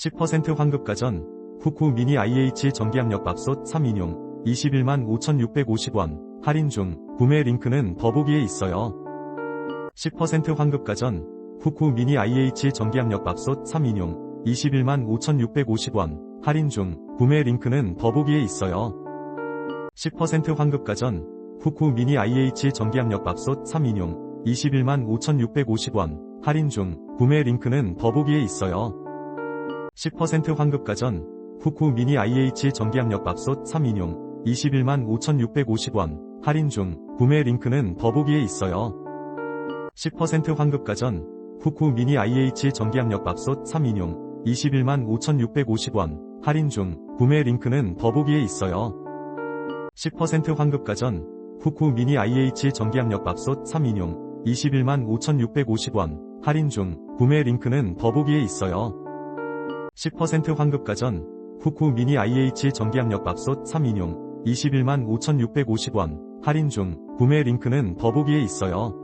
10% 환급가전, 후쿠 미니 IH 전기압력 밥솥 3인용, 21만 5,650원, 할인 중, 구매 링크는 더보기에 있어요. 10% 환급가전, 후쿠 미니 IH 전기압력 밥솥 3인용, 21만 5,650원, 할인 중, 구매 링크는 더보기에 있어요. 10% 환급가전, 후쿠 미니 IH 전기압력 밥솥 3인용, 21만 5,650원, 할인 중, 구매 링크는 더보기에 있어요. 10% 환급가전, 후쿠 미니 IH 전기압력 밥솥 3인용, 21만 5,650원, 할인 중, 구매 링크는 더보기에 있어요. 10% 환급가전, 후쿠 미니 IH 전기압력 밥솥 3인용, 21만 5,650원, 할인 중, 구매 링크는 더보기에 있어요. 10% 환급가전, 후쿠 미니 IH 전기압력 밥솥 3인용, 21만 5,650원, 할인 중, 구매 링크는 더보기에 있어요. 10% 환급가전, 후쿠 미니 IH 전기압력 밥솥 3인용, 21만 5,650원, 할인 중, 구매 링크는 더보기에 있어요.